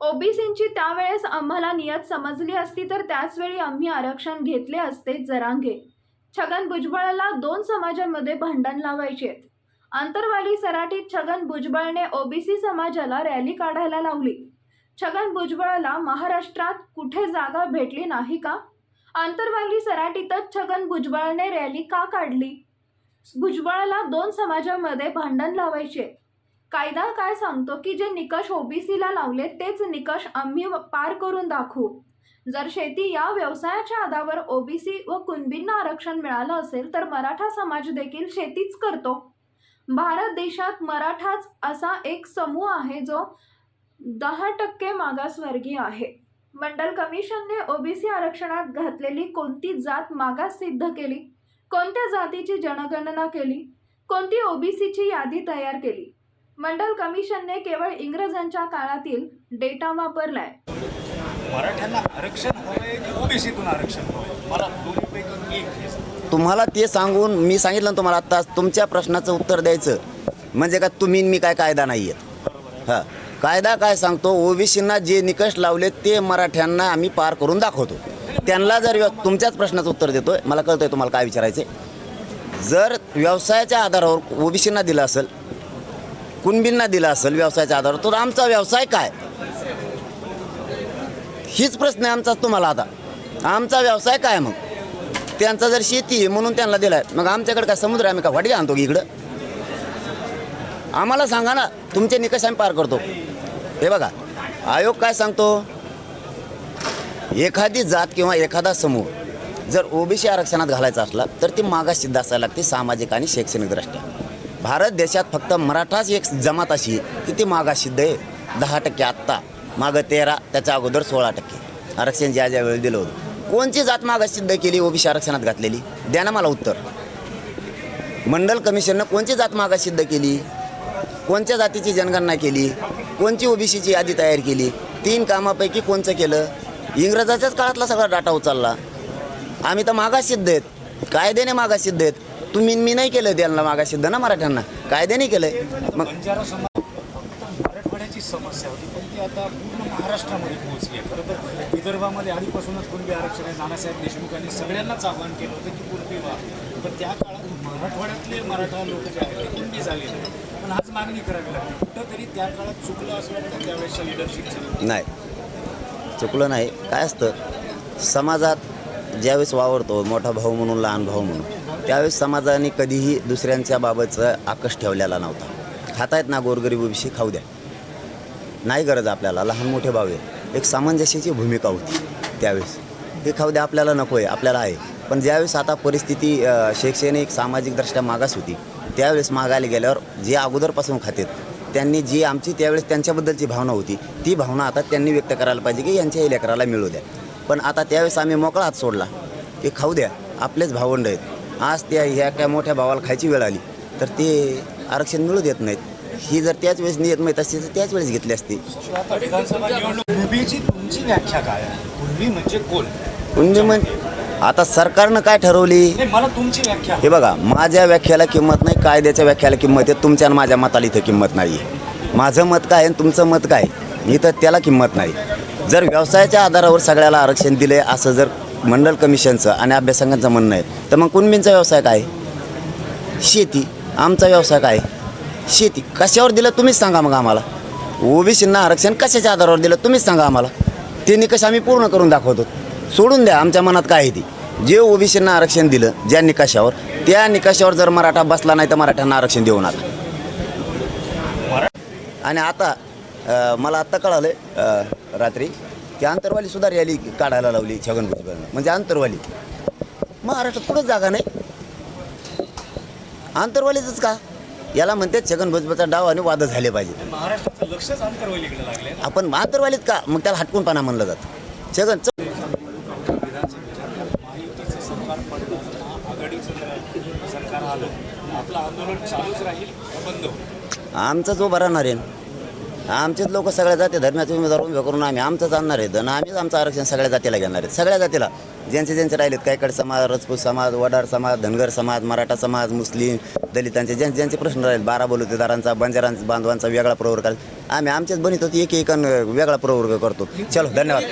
ओबीसींची त्यावेळेस आम्हाला नियत समजली असती तर त्याचवेळी आम्ही आरक्षण घेतले असते जरांगे. छगन भुजबळाला दोन समाजांमध्ये भांडण लावायचे. आंतरवाली सराटीत छगन भुजबळने ओबीसी समाजाला रॅली काढायला लावली. छगन भुजबळाला महाराष्ट्रात कुठे जागा भेटली नाही का? आंतरवाली सराटीतच छगन भुजबळने रॅली का काढली? भुजबळाला दोन समाजामध्ये भांडण लावायचे. कायदा काय सांगतो की जे निकष ओबीसीला लावले तेच निकष आम्ही पार करून दाखवू. जर शेती या व्यवसायाच्या आधावर ओबीसी व कुणबींना आरक्षण मिळालं असेल तर मराठा समाज देखील शेतीच करतो. भारत देशात मराठाच असा एक समूह आहे जो दहा टक्के मागासवर्गीय आहे. मंडल कमिशनने ओबीसी आरक्षणात घातलेली कोणती जात मागास सिद्ध केली? कोणत्या जातीची जनगणना केली? कोणती ओबीसीची यादी तयार केली? मंडल कमिशनने केवळ इंग्रजांच्या काळातील डेटा वापरलाय. मराठ्यांना आरक्षण ओबीसीतून आरक्षण मला दोन्हीपैकी एक सांगा. तुम्हाला ते सांगून मी सांगितलं ना तुम्हाला आत्ता तुमच्या प्रश्नाचं उत्तर द्यायचं. म्हणजे का तुम्ही आणि मी काय कायदा नाही आहेत हां. कायदा काय सांगतो? ओबीसींना जे निकष लावले ते मराठ्यांना आम्ही पार करून दाखवतो. त्यांना जर तुमच्याच प्रश्नाचं उत्तर देतोय मला कळतंय तुम्हाला काय विचारायचं जर व्यवसायाच्या आधारावर ओबीसींना दिलं असेल कुणबींना दिलं असेल व्यवसायाच्या आधारावर तर आमचा व्यवसाय काय? हीच प्रश्न आहे आमचाच तुम्हाला आता. आमचा व्यवसाय काय मग? त्यांचा जर शेती आहे म्हणून त्यांना दिलाय मग आमच्याकडे काय समुद्र आम्ही का वाटी आणतो की इकडं? आम्हाला सांगा ना तुमचे निकष आम्ही पार करतो. हे बघा आयोग काय सांगतो? एखादी जात किंवा एखादा समूह जर ओबीसी आरक्षणात घालायचा असला तर ती मागास सिद्ध असायला लागते सामाजिक आणि शैक्षणिक दृष्ट्या. भारत देशात फक्त मराठाच एक जमात अशी की ती मागासिद्ध आहे दहा टक्के आत्ता. मागं तेरा त्याच्या अगोदर सोळा टक्के. आरक्षण ज्या ज्या वेळी दिलं होतं. कोणची जात मागास सिद्ध केली ओबीसी आरक्षणात घातलेली? द्या ना मला उत्तर. मंडल कमिशननं कोणची जात मागासिद्ध केली? कोणत्या जातीची जनगणना केली? कोणची ओबीसीची यादी तयार केली? तीन कामापैकी कोणचं केलं? इंग्रजाच्याच काळातला सगळा डाटा उचलला. आम्ही तर मागासिद्ध आहेत कायद्याने मागासिद्ध आहेत तुम्ही मी नाही केलं त्यांना सिद्ध ना मराठ्यांना. कायद्याने केलंय. मग मराठवाड्याची समस्या होती पण ती आता पूर्ण महाराष्ट्रामध्ये पोहोचली आहे. खरं तर विदर्भामध्ये आधीपासूनच कुणबी आरक्षण आहे नानासाहेब देशमुखांनी सगळ्यांनाच आवाहन केलं होतं की कुणबी व्हा. पण त्या काळात मराठवाड्यातले मराठा लोक जे आहेत ते कुणबी झाले नाही. पण आज मागणी करावी लागते कुठंतरी त्या काळात चुकलं असं वाटतं त्यावेळेसच्या लिडरशिपचं नाही. चुकलं नाही. काय असतं? समाजात ज्यावेळेस वावरतो मोठा भाऊ म्हणून लहान भाऊ म्हणून त्यावेळेस समाजाने कधीही दुसऱ्यांच्या बाबतचा आकश ठेवलेला नव्हता. खातायत ना गोरगरीब खाऊ द्या. नाही गरज आपल्याला लहान मोठे भाऊ आहे एक सामंजस्याची भूमिका होती त्यावेळेस. हे खाऊ द्या आपल्याला नको आहे आपल्याला आहे. पण ज्यावेळेस आता परिस्थिती शैक्षणिक सामाजिकदृष्ट्या मागास होती त्यावेळेस मागायला गेल्यावर जे अगोदरपासून खातेत त्यांनी जी आमची त्यावेळेस त्यांच्याबद्दलची भावना होती ती भावना आता त्यांनी व्यक्त करायला पाहिजे की यांच्या लेकराला मिळू द्या. पण आता त्यावेळेस आम्ही मोकळा हात सोडला. की खाऊ द्या आपलेच भावंड आहेत. आज त्या ह्या काय मोठ्या भावाला खायची वेळ आली तर ते आरक्षण मिळू देत नाहीत. ही जर त्याच वेळेस नियत माहीत असती तर त्याच वेळेस घेतली असती. तुमची व्याख्या काय आहे? कुणबी म्हणजे कोण? म्हणजे आता सरकारनं काय ठरवली? नाही मला तुमची व्याख्या हे बघा माझ्या व्याख्याला किंमत नाही कायद्याच्या व्याख्याला किंमत आहे. तुमच्या आणि माझ्या मताला इथं किंमत नाही माझं मत काय आणि तुमचं मत काय? इथं त्याला किंमत नाही. जर व्यवसायाच्या आधारावर सगळ्याला आरक्षण दिले असं जर मंडल कमिशनचं आणि अभ्यासकांचं म्हणणं आहे तर मग कुणबींचा व्यवसाय काय? शेती. आमचा व्यवसाय काय? शेती. कशावर दिलं तुम्हीच सांगा मग आम्हाला. ओबीसींना आरक्षण कशाच्या आधारावर दिलं तुम्हीच सांगा आम्हाला. ते निकष आम्ही पूर्ण करून दाखवतो. सोडून द्या आमच्या मनात काय आहे ती. जे ओबीसींना आरक्षण दिलं ज्या निकषावर त्या निकषावर जर मराठा बसला नाही तर मराठ्यांना आरक्षण देऊ नका. आणि आता मला आत्ता कळालं रात्री की आंतरवाली सुद्धा रॅली काढायला लावली छगन भुजबळनं म्हणजे आंतरवाली. महाराष्ट्रात कुठंच जागा नाही. आंतरवालीचंच का? याला म्हणते छगन भुजबळचा डाव आणि वाद झाले पाहिजे. आपण आंतरवालीत का? मग त्याला हटकूनपणा म्हणलं जातं. छगन आमचा जो बरा आहे आमचेच लोक सगळ्या जाती धर्माचे उमेदवार उभे करून आम्ही आमचंच आणणार आहेत आणि आम्हीच आमचं आरक्षण सगळ्या जातीला घेणार आहेत सगळ्या जातीला. ज्यांचे ज्यांचे राहिलेत कायकड समाज राजपूत समाज वडार समाज धनगर समाज मराठा समाज मुस्लिम दलितांचे ज्यांचे ज्यांचे प्रश्न राहिले बारा बलुतेदारांचा बंजारांचा बांधवांचा वेगळा प्रवर्ग आम्ही आमचेच बनित होती एक एक वेगळा प्रवर्ग करतो. चलो धन्यवाद.